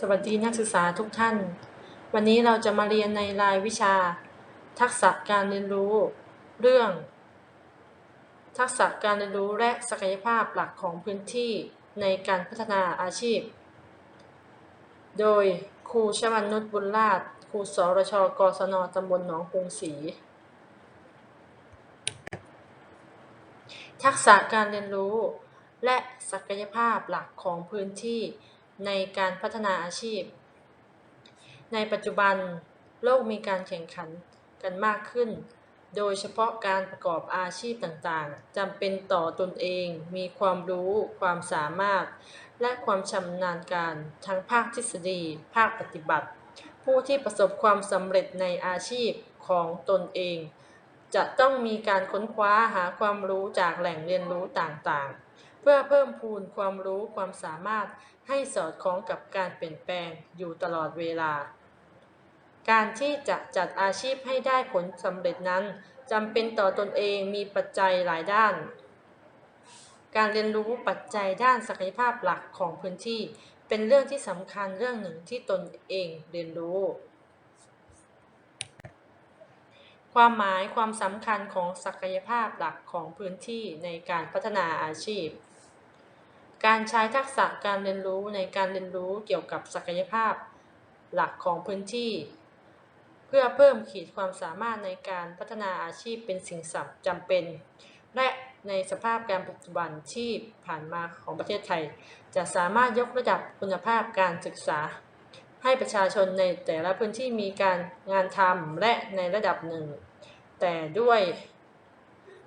สวัสดีนักศึกษาทุกท่าน วันนี้เราจะมาเรียนในรายวิชา ทักษะการเรียนรู้ เรื่อง ทักษะการเรียนรู้และศักยภาพหลักของพื้นที่ในการพัฒนาอาชีพ โดยครูชวันนุชบุญราชครูสรชกศนตำบลหนองกรุงศรีทักษะการเรียนรู้ และศักยภาพหลักของพื้นที่ ในการพัฒนาอาชีพ ในปัจจุบันโลกมีการแข่งขันกันมากขึ้น โดยเฉพาะการประกอบอาชีพต่างๆจำเป็นต่อตนเอง มีความรู้ ความสามารถ และความชำนาญการทั้งภาคทฤษฎี ภาคปฏิบัติ ผู้ที่ประสบความสำเร็จในอาชีพของตนเอง จะต้องมีการค้นคว้าหาความรู้จากแหล่งเรียนรู้ต่างๆ เพื่อเพิ่มพูนความรู้ความสามารถให้สอดคล้องกับการเปลี่ยนแปลงอยู่ตลอดเวลา การที่จะจัดอาชีพให้ได้ผลสำเร็จนั้นจำเป็นต่อตนเองมีปัจจัยหลายด้าน การเรียนรู้ปัจจัยด้านศักยภาพหลักของพื้นที่ เป็นเรื่องที่สำคัญเรื่องหนึ่งที่ตนเองเรียนรู้ความหมายความสำคัญของศักยภาพหลักของพื้นที่ในการพัฒนาอาชีพ การใช้ทักษะการเรียนรู้ในการเรียนรู้เกี่ยวกับศักยภาพหลักของพื้นที่ เพื่อเพิ่มขีดความสามารถในการพัฒนาอาชีพเป็นสิ่งสำจำเป็น และในสภาพการปัจจุบันที่ผ่านมาของประเทศไทย จะสามารถยกระดับคุณภาพการศึกษา ให้ประชาชนในแต่ละพื้นที่มีการงานทำและในระดับหนึ่ง แต่ด้วย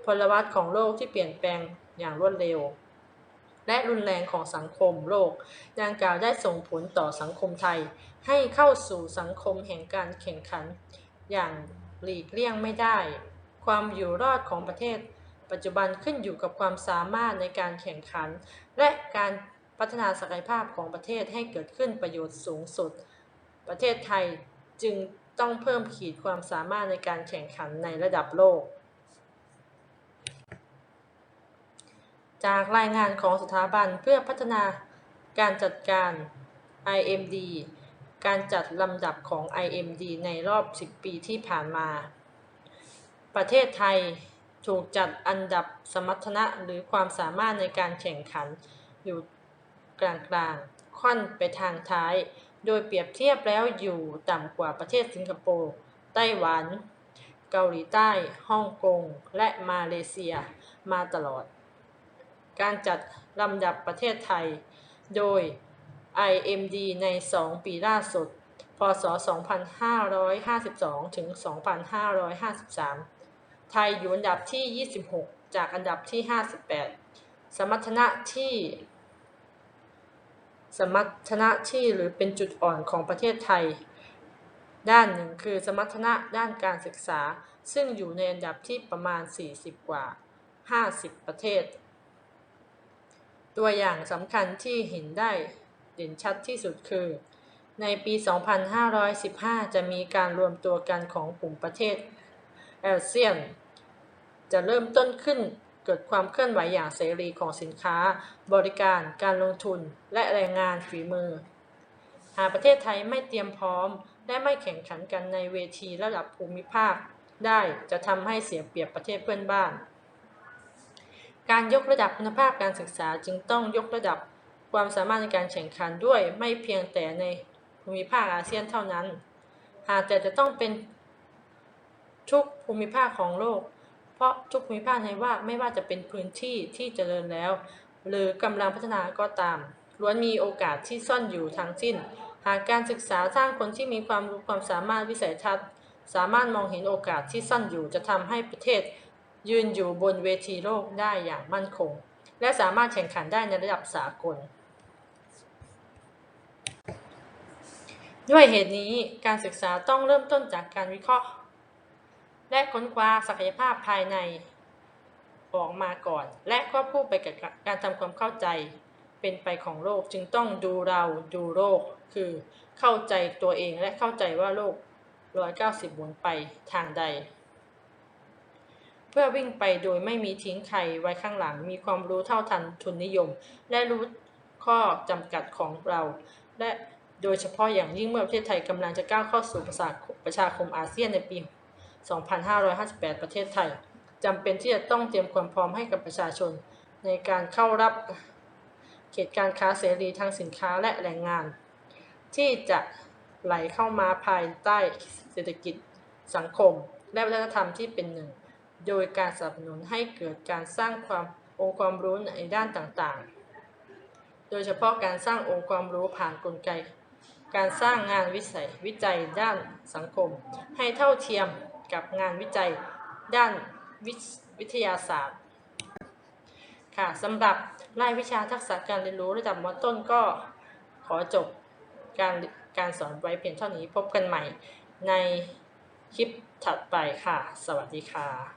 พลวัตของโลกที่เปลี่ยนแปลงอย่างรวดเร็ว และรุนแรงของสังคมโลก ดังกล่าวได้ส่งผลต่อสังคมไทย ให้เข้าสู่สังคมแห่งการแข่งขัน อย่างหลีกเลี่ยงไม่ได้ ความอยู่รอดของประเทศ ปัจจุบันขึ้นอยู่กับความสามารถในการแข่งขัน และการพัฒนาศักยภาพของประเทศให้เกิดขึ้นประโยชน์สูงสุด ประเทศไทยจึงต้องเพิ่มขีดความสามารถในการแข่งขันในระดับโลก จากรายงานของสถาบันเพื่อพัฒนาการจัดการ IMD การจัดลำดับของ IMD ในรอบ 10 ปีที่ผ่านมา ประเทศไทยถูกจัดอันดับสมรรถนะหรือความสามารถในการแข่งขันอยู่กลางๆ ค่อนไปทางท้าย โดยเปรียบเทียบแล้วอยู่ต่ำกว่าประเทศสิงคโปร์ ไต้หวัน เกาหลีใต้ ฮ่องกง และมาเลเซียมาตลอด การจัดลำดับประเทศไทย โดย IMD ใน 2 ปีล่าสุด พศ 2552 ถึง 2553 ไทยอยู่อันดับที่ 26 จากอันดับที่ 58 สมรรถนะที่ สมรรถนะที่หรือเป็นจุดอ่อนของประเทศไทย ด้านหนึ่งคือสมรรถนะด้านการศึกษา ซึ่งอยู่ในอันดับที่ประมาณ 40 กว่า 50 ประเทศ ตัวอย่างสำคัญที่เห็นได้เด่นชัดที่สุดคือ ในปี 2515 จะมีการรวมตัวกันของกลุ่มประเทศอาเซียน จะเริ่มต้นขึ้นเกิดความเคลื่อนไหวอย่างเสรีของสินค้า บริการการลงทุนและแรงงานฝีมือ หากประเทศไทยไม่เตรียมพร้อม และไม่แข่งขันกันในเวทีระดับภูมิภาค ได้จะทำให้เสียเปรียบประเทศเพื่อนบ้าน การยกระดับคุณภาพการศึกษาจึงต้องยกระดับความสามารถในการแข่งขันด้วยไม่เพียงแต่ในภูมิภาคอาเซียนเท่านั้น หากแต่จะต้องเป็นทุกภูมิภาคของโลก เพราะทุกภูมิภาคในว่าไม่ว่าจะเป็นพื้นที่ที่เจริญแล้ว หรือกำลังพัฒนาก็ตามล้วนมีโอกาสที่ซ่อนอยู่ทั้งสิ้น หากการศึกษาสร้างคนที่มีความรู้ความสามารถวิสัยทัศน์ สามารถมองเห็นโอกาสที่ซ่อนอยู่จะทำให้ประเทศ ยืนอยู่บนเวทีโลกได้อย่างมั่นคง และสามารถแข่งขันได้ในระดับสากล ด้วยเหตุนี้การศึกษาต้องเริ่มต้นจากการวิเคราะห์ และค้นคว้าศักยภาพภายในออกมาก่อน และควบคู่ไปกับการทำความเข้าใจเป็นไปของโลกจึงต้องดูเราดูโลก คือเข้าใจตัวเองและเข้าใจว่าโลก 190หมุนไปทางใด พื่อวิ่งไปโดยไม่มีทิ้งใครไว้ข้างหลัง มีความรู้เท่าทันทุนนิยม และรู้ข้อจำกัดของเรา และโดยเฉพาะอย่างยิ่งเมื่อประเทศไทยกำลังจะก้าวเข้าสู่ประชาประชาคมอาเซียนในปี 2558 ประเทศไทยจำเป็นที่จะต้องเตรียมความพร้อมให้กับประชาชน ในการเข้ารับเขตการค้าเสรีทางสินค้าและแรงงาน ที่จะไหลเข้ามาภายใต้เศรษฐกิจสังคม และวัฒนธรรมที่เป็นหนึ่ง โดยการสนับสนุนให้เกิดการสร้างความองค์ความรู้ในด้านต่างๆ โดยเฉพาะการสร้างองค์ความรู้ผ่านกลไก การสร้างงานวิสัยวิจัยด้านสังคม ให้เท่าเทียมกับงานวิจัยด้านวิวิทยาศาสตร์ ค่ะสำหรับรายวิชาทักษะการเรียนรู้ระดับมต้นก็ขอจบการการสอนไว้เพียงเท่านี้พบกันใหม่ในคลิปถัดไปค่ะ สวัสดีค่ะ